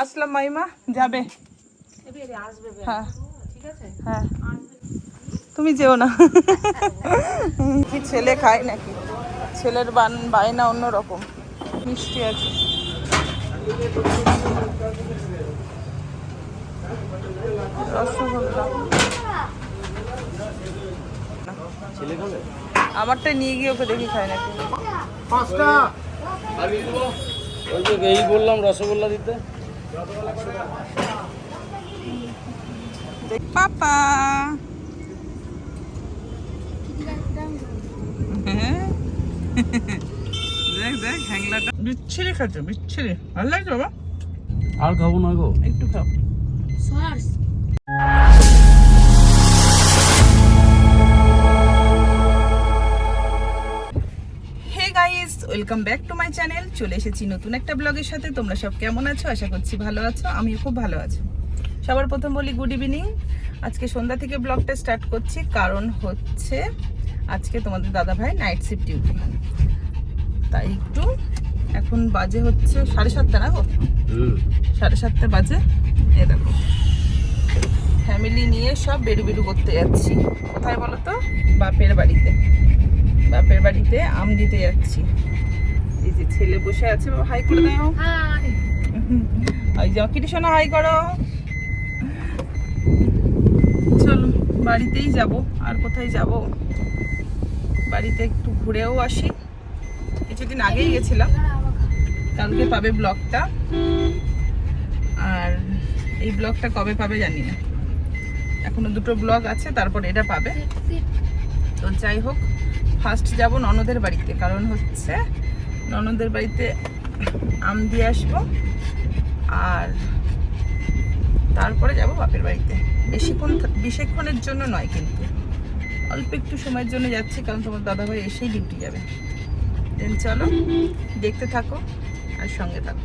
আসলাম মাইমা যাবে। হ্যাঁ। হ্যাঁ। তুমি যেও না। কি ছেলে খায় নাকি? ছেলের বান বায়না অন্যরকম। মিষ্টি আছে। রসগোল্লা। আমারটা নিয়ে গিয়ে ওকে দেখি খায় নাকি। ওই যে এই বললাম রসগোল্লা দিতে। পাপা। হ্যাঁ। দেখ দেখ হ্যাংলাটা। বিচ্ছিরি খাচ্ছে বিচ্ছিরি ভালো লাগছে বাবা? আর খাব না গো। একটু খাও। Hey welcome back to my channel চলে এসেছি নতুন একটা ব্লগের সাথে। তোমরা সব কেমন আছো? আশা করছি ভালো আছো। আমিও খুব ভালো আছি। সবার প্রথম বলি গুড ইভিনিং আজকে সন্ধ্যা থেকে ব্লগটা স্টার্ট করছি। কারণ হচ্ছে আজকে তোমাদের দাদা ভাই নাইট শিফট ডিউটি তাই একটু এখন বাজে হচ্ছে সাড়ে সাতটা না গো? সাড়ে সাতটা বাজে। এ দেখো। ফ্যামিলি নিয়ে সব বেরু বেরু করতে যাচ্ছি। কোথায় বলো তো? বাপের বাড়িতে। বাপের বাড়িতে আম দিতে যাচ্ছি। এই যে ছেলে বসে আছে হাই করে দাও। ওই যে কৃষ্ণ হাই করো। চলো বাড়িতেই যাব আর কোথায় যাব? বাড়িতে একটু ঘুরেও আসি। কিছুদিন আগেই গেছিলাম। কালকে পাবে ব্লগটা। আর এই ব্লগটা কবে পাবে জানি না। এখনও দুটো ব্লগ আছে তারপর এটা পাবে। তো যাই হোক ফার্স্ট যাব ননদের বাড়িতে, কারণ হচ্ছে ননদের বাড়িতে আম দিয়ে আসব আর তারপরে যাব বাপের বাড়িতে। বেশিক্ষণ বেশিক্ষণের জন্য নয় কিন্তু। অল্প একটু সময়ের জন্য যাচ্ছি, কারণ তোমার দাদাভাই এসেই ডিউটি যাবে। দেন চলো, দেখতে থাকো আর সঙ্গে থাকো।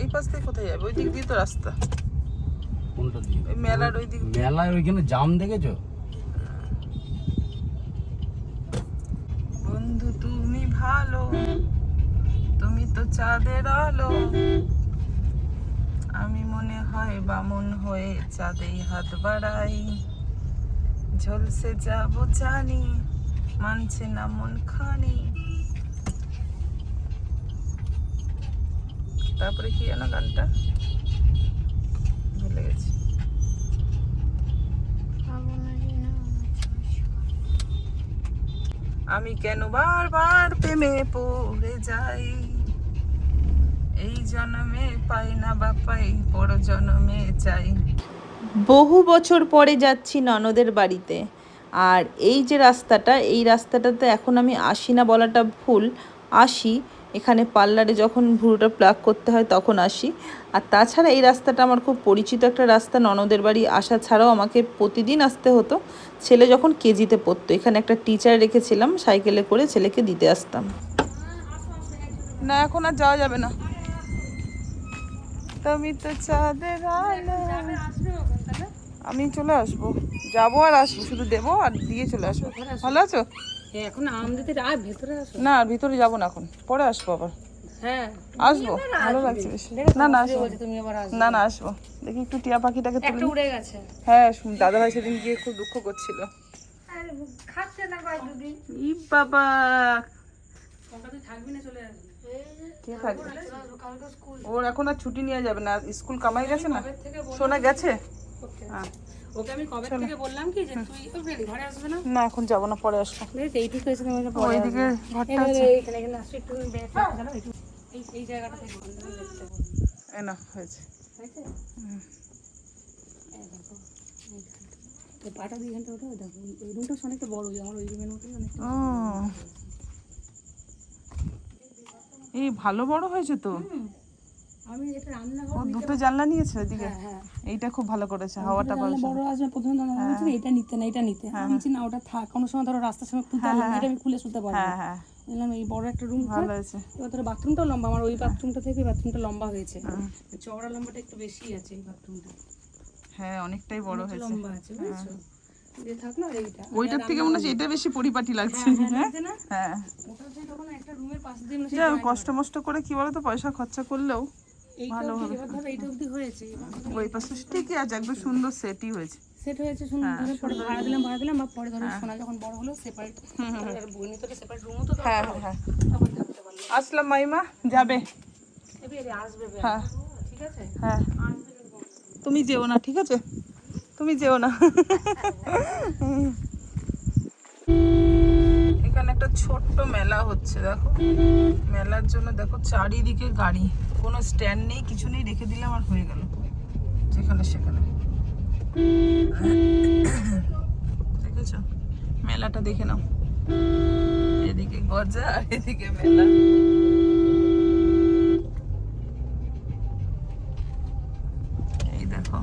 এই পাশ থেকে কোথায় যাবে? ওই দিক দিয়ে তো রাস্তা। কোনটা দিয়ে মেলার ওই দিক মেলায় ওইখানে জাম দেখেছ? বন্ধু তুমি ভালো। তুমি তো চাঁদের আলো। আমি মনে হয় বামন হয়ে চাঁদেই হাত বাড়াই। ঝলসে যাব জানি মানছে না মন খানি। তারপরে কি জানো গানটা? ভুলে আমি কেন বারবার প্রেমে পড়ে যাই? এই জন্মে পাই না বা পাই পর জন্মে চাই। বহু বছর পরে যাচ্ছি ননদের বাড়িতে। আর এই যে রাস্তাটা, এই রাস্তাটাতে এখন আমি আসি না বলাটা ভুল। আসি এখানে পার্লারে যখন ভুরুটা প্লাগ করতে হয় তখন আসি। আর তাছাড়া এই রাস্তাটা আমার খুব পরিচিত একটা রাস্তা। ননদের বাড়ি আসা ছাড়াও আমাকে প্রতিদিন আসতে হতো। ছেলে যখন কেজিতে পড়তো, এখানে একটা টিচার রেখেছিলাম সাইকেলে করে ছেলেকে দিতে আসতাম। না, এখন আর যাওয়া যাবে না। তুমি তো চাঁদের আমি চলে আসব। যাব আর আসব, শুধু দেবো আর দিয়ে চলে আসব। ভালো আছো? এখন আম দিতে আর ভেতরে আসো। না আর ভিতরে যাব না এখন। পরে আসব আবার। হ্যাঁ। আসব। ভালো লাগছে বেশ। না না আসব তুমি আবার আসো না না আসব। দেখি একটু টিয়া পাখিটাকে তুলি একটা উড়ে গেছে। হ্যাঁ শুন- দাদা ভাই সেদিন গিয়ে খুব দুঃখ করছিল। খাচ্ছে না কয়েক দুদিন? ই বাবা! থাকবি না চলে আসবি। কে থাকবে? ওর এখন আর ছুটি নিয়ে যাবে না। স্কুল কামাই গেছে না? শোনা গেছে? হ্যাঁ ওকে আমি কবে থেকে বললাম কি যে তুই ঘরে আসবে না? না এখন যাব না পরে আসব। দেখ এইটুকু এসে তুমি পরে ওইদিকে ঘরটা আছে। এইখানে এখানে আসছে একটু এই এই জায়গাটা থেকে বন্ধ করে দেখতে হবে না হয়েছে। হয়েছে? এই দেখো এইখানে। তো পাটা দিয়ে এখানটা ওঠো দেখো এই- এই রুমটা অনেকটা বড় আমার ওই রুমের মতো অনেকটা। এই ভালো বড় হয়েছে তো? আমি এটা রান্নাঘর ও দুটো জানলা নিয়েছে ওইদিকে? হ্যাঁ হ্যাঁ। এইটা খুব ভালো করেছে হাওয়াটা পাচ্ছে বড় আসবে প্রথমে জানলা বলছিল এটা নিতে না এটা নিতে। আমি বলছি না ওটা থাক কোনো সময় ধরো রাস্তার সময় খুলতে পারলাম এটা আমি খুলে শুতে পারব হ্যাঁ হ্যাঁ। বললাম এই বড় একটা রুম ভালো হয়েছে। এবার ধরো বাথরুমটাও লম্বা আমার ওই বাথরুমটা থেকে বাথরুমটা লম্বা হয়েছে। চওড়া লম্বাটা একটু বেশি আছে এই বাথরুমটা হ্যাঁ অনেকটাই বড় হয়েছে। লম্বা আছে বুঝেছ? ওইটার থেকে মনে হচ্ছে এটা বেশি পরিপাটি লাগছে। হ্যাঁ হ্যাঁ। কষ্ট মষ্ট করে কি বলতো পয়সা খরচা করলেও এইটা অবধি এবার ধরো এইটা অবধি হয়েছে। ওই পাশে ঠিকই আছে একদম সুন্দর সেটই হয়েছে। সেট হয়েছে শুনুন ধরো পরে ভাড়া দিলাম ভাড়া দিলাম বা পরে ধরো সোনা যখন বড় হলো সেপারেট আর তো সেপারেট রুমও তো হ্যাঁ হ্যাঁ হ্যাঁ। তখন থাকতে পারল আসলাম মাইমা যাবে। আসবে হ্যাঁ। ঠিক আছে? হ্যাঁ। তুমি যেও না ঠিক আছে? তুমি যেও না। এখানে একটা ছোট্ট মেলা হচ্ছে দেখো। মেলার জন্য দেখো চারিদিকে গাড়ি। কোনো স্ট্যান্ড নেই, কিছু নেই, রেখে দিলাম আর হয়ে গেল। যেখানে সেখানে। দেখেছ? মেলাটা দেখে নাও। এদিকে গজা আর এদিকে মেলা। এই দেখো?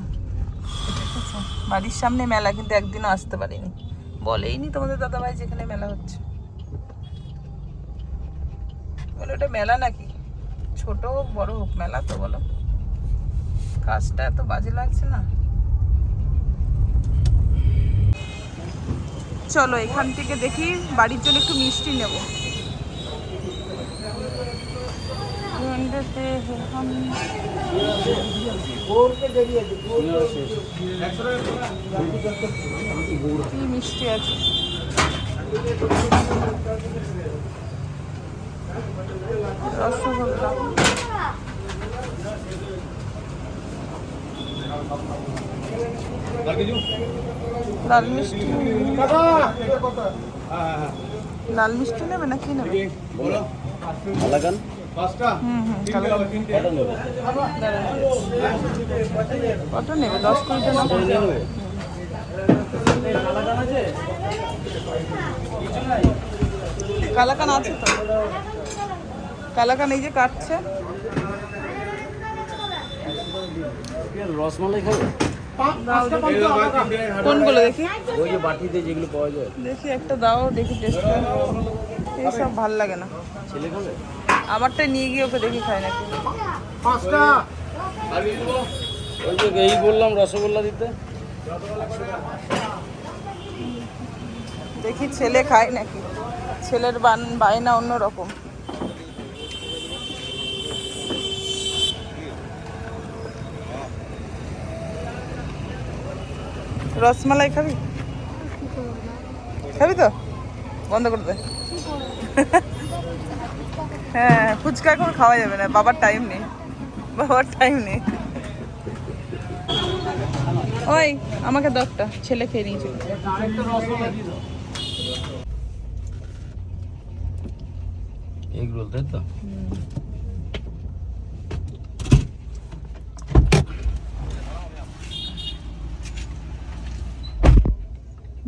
বাড়ির সামনে মেলা, কিন্তু একদিনও আসতে পারিনি। বলেইনি তোমাদের দাদা ভাই যেখানে মেলা হচ্ছে। ওটা মেলা নাকি? ছোট হোক, বড় হোক, মেলা তো বলো। কাজটা এত বাজে লাগছে না? চলো, এখান থেকে দেখি বাড়ির জন্য একটু মিষ্টি নেব। কি মিষ্টি আছে? রসগোল্লা লাল মিষ্টি। লাল মিষ্টি নেবে না কি নেবে। কত নেবে? দশ কুড়িটা নেবে? কালাকান আছে তো? কালাকান এই যে কাটছে। রসমালাই খাবে? কোনগুলো দেখি? ওই যে বাটিতে যেগুলো পাওয়া যায়। দেখি একটা দাও দেখি টেস্ট ভালো লাগে না। ছেলে খাবে? আমারটা নিয়ে গিয়ে ওকে দেখি খাই নাকি। ওই যে এই বললাম রসগোল্লা দিতে। দেখি ছেলে খায় নাকি। ছেলের বান বায়না অন্যরকম। রসমালাই খাবি? খাবি তো? বন্ধ করে দে। হ্যাঁ ফুচকা এখন খাওয়া যাবে না বাবার টাইম নেই। বাবার টাইম নেই। ওই আমাকে দশটা ছেলে খেয়ে নিয়েছিল এগ রোল তাই তো?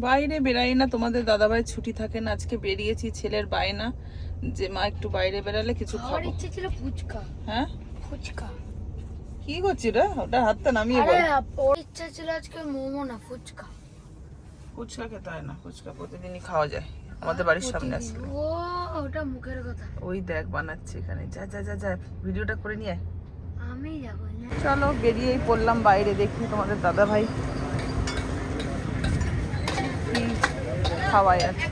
বাইরে বেরাই না তোমাদের দাদাভাই ছুটি থাকে না আজকে বেরিয়েছি ছেলের বায়না যে মা একটু বাইরে বেরালে কিছু খাব। ইচ্ছে ছিল ফুচকা। হ্যাঁ? ফুচকা। কি করছিস রে? ওটা হাতটা নামিয়ে আরে বল। ওর ইচ্ছা ছিল আজকে মোমো না ফুচকা। ফুচকা খেতে হয় না ফুচকা প্রতিদিনই খাওয়া যায় আমাদের বাড়ির সামনে আসলে। ও ওটা মুখের কথা। ওই দেখ বানাচ্ছে এখানে যা যা যা যা ভিডিওটা করে নিয়ে। আমি যাব চলো বেরিয়েই পড়লাম বাইরে দেখি তোমাদের দাদা ভাই কি খাওয়ায় আছে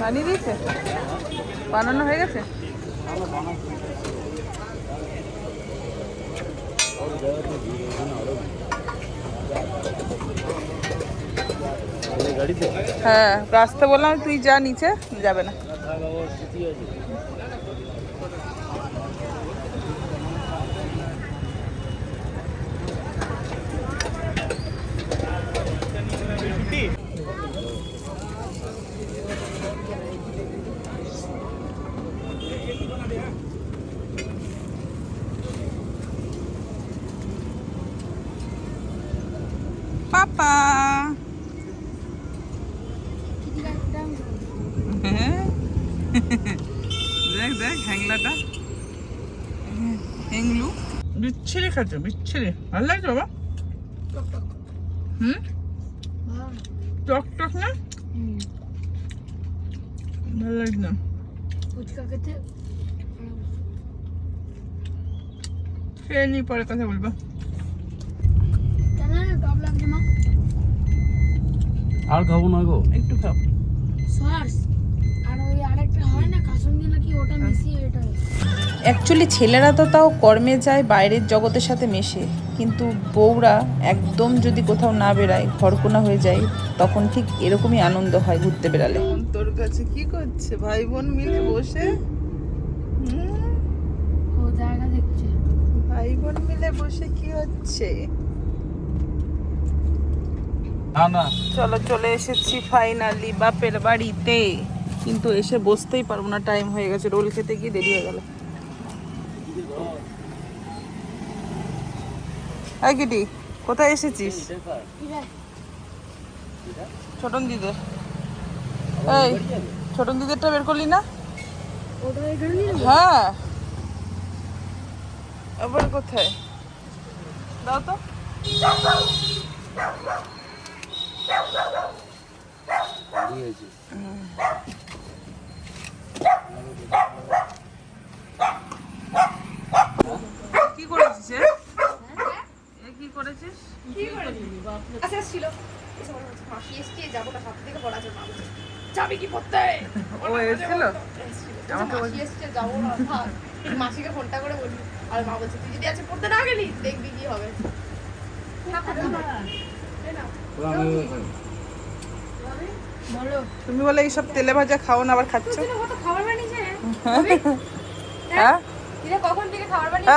বানিয়ে দিয়েছে? বানানো হয়ে গেছে? হ্যাঁ রাস্তা বললাম তুই যা নিচে যাবে না। বিচ্ছিরি খাচ্ছে বিচ্ছিরি ভালো লাগছে বাবা? হুম? টক টক না? ভালো লাগছে না। খেয়ে নি পরে কথা বলব। আর খাব না গো। একটু খাও। সস আর ওই আরেকটা হয় না কাসুন্দি নাকি ওটা মিশিয়ে এটা অ্যাকচুয়ালি ছেলেরা তো তাও কর্মে যায় বাইরের জগতের সাথে মেশে। কিন্তু বউরা একদম যদি কোথাও না বেরায় ঘরকোনা হয়ে যায় তখন ঠিক এরকমই আনন্দ হয় ঘুরতে বেরালে তোর কাছে কি করছে? ভাই বোন মিলে বসে? হুম, জায়গা দেখছে। ভাই বোন মিলে বসে কি হচ্ছে? না না। চলো চলে এসেছি ফাইনালি বাপের বাড়িতে। কিন্তু এসে বসতেই পারব না টাইম হয়ে গেছে, রোল খেতে গিয়ে দেরি হয়ে গেল। এই কিটি, কোথায় এসেছিস? ছোটন দিদের এই ছোটন দিদেরটা বের করলি না? হ্যাঁ। আবার কোথায়? দাও তো। দিয়েছি কি করেছিস এ? এ কি করেছিস? ও এসেছিল? আমাকে বলছে- মাসিকে ফোনটা করে বলি। আর মা বলছে তুই যদি আজকে পড়তে না গেলি দেখবি কি হবে। বলো তুমি বলে এইসব তেলে ভাজা খাও না আবার খাচ্ছ? বানিয়েছে হ্যাঁ। কখন থেকে খাবার বানিয়ে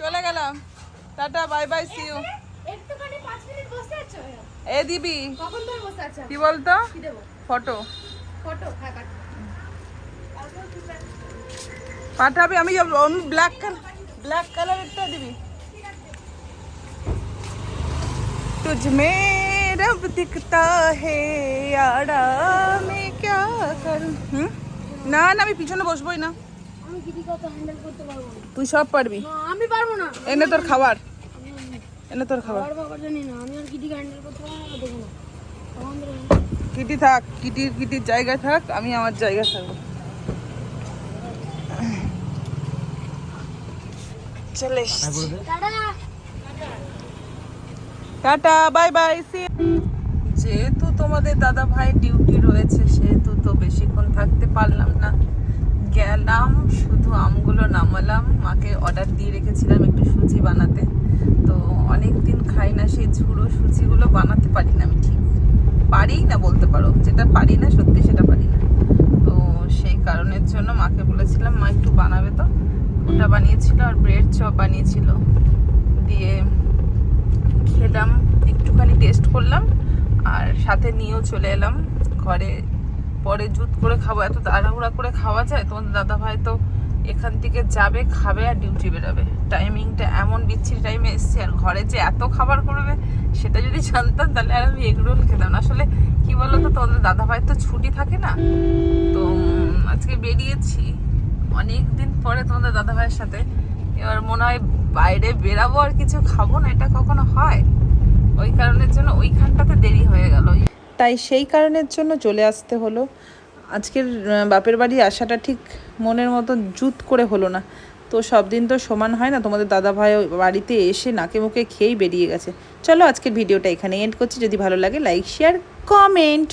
চলে গেলাম। Tata bye bye see you এ দিবি। কি বলতো? ফটো। ফটো? হ্যাঁ পাঠাবি আমি ব্ল্যাক কালার ব্ল্যাক কালারেরটা দিবি तुझ में रब दिखता है यारा मैं क्या करूं হুম? না না আমি পিছনে বসবোই না আমি কিটি কথা হ্যান্ডেল করতে পারবো না তুই সব পারবি না, আমি পারবো না এনে তোর খাবার এনে তোর খাবার আর বাবার জানি না আমি আর কিটিকে হ্যান্ডেল করতে পারবো না দেবো না তখন ধরে কিটি থাক কিটির কিটির জায়গায় থাক আমি আমার জায়গায় থাকবো চলে এসছি। টাটা বাই বাই সি যেহেতু তোমাদের দাদা ভাই ডিউটি রয়েছে সেহেতু তো বেশিক্ষণ থাকতে পারলাম না। গেলাম শুধু আমগুলো নামালাম মাকে অর্ডার দিয়ে রেখেছিলাম একটু সুজি বানাতে। তো অনেক দিন খাই না সেই ঝুড়ো সুজিগুলো বানাতে পারি না আমি ঠিক। পারিই না বলতে পারো যেটা পারি না সত্যি সেটা পারি না। তো সেই কারণের জন্য মাকে বলেছিলাম মা একটু বানাবে তো? ওটা বানিয়েছিল আর ব্রেড চপ বানিয়েছিল। দিয়ে খেলাম, একটুখানি টেস্ট করলাম আর সাথে নিয়েও চলে এলাম ঘরে। পরে জুত করে খাব, এত তাড়াহুড়া করে খাওয়া যায়? তোমাদের দাদা ভাই তো এখান থেকে যাবে, খাবে আর ডিউটি বেরোবে। টাইমিংটা এমন বিচ্ছিরি টাইমে এসছে, আর ঘরে যে এত খাবার করবে সেটা যদি জানতাম তাহলে আর আমি এগরোল খেতাম আসলে কি বলতো, তোমাদের দাদা ভাই তো ছুটি থাকে না, তো আজকে বেরিয়েছি। অনেক দিন পরে তোমাদের দাদা ভাইয়ের সাথে, এবার মনে হয় বাইরে বেরাবো আর কিছু খাব না, এটা কখনো হয়? ওই কারণের জন্য ওইখানটাতে দেরি হয়ে গেল। তাই সেই কারণের জন্য চলে আসতে হলো। আজকের বাপের বাড়ি আসাটা ঠিক মনের মতো জুত করে হলো না। তো সব দিন তো সমান হয় না, তোমাদের দাদা ভাই বাড়িতে এসে নাকে মুখে খেয়েই বেরিয়ে গেছে। চলো আজকের ভিডিওটা এখানে এন্ড করছি। যদি ভালো লাগে লাইক শেয়ার কমেন্ট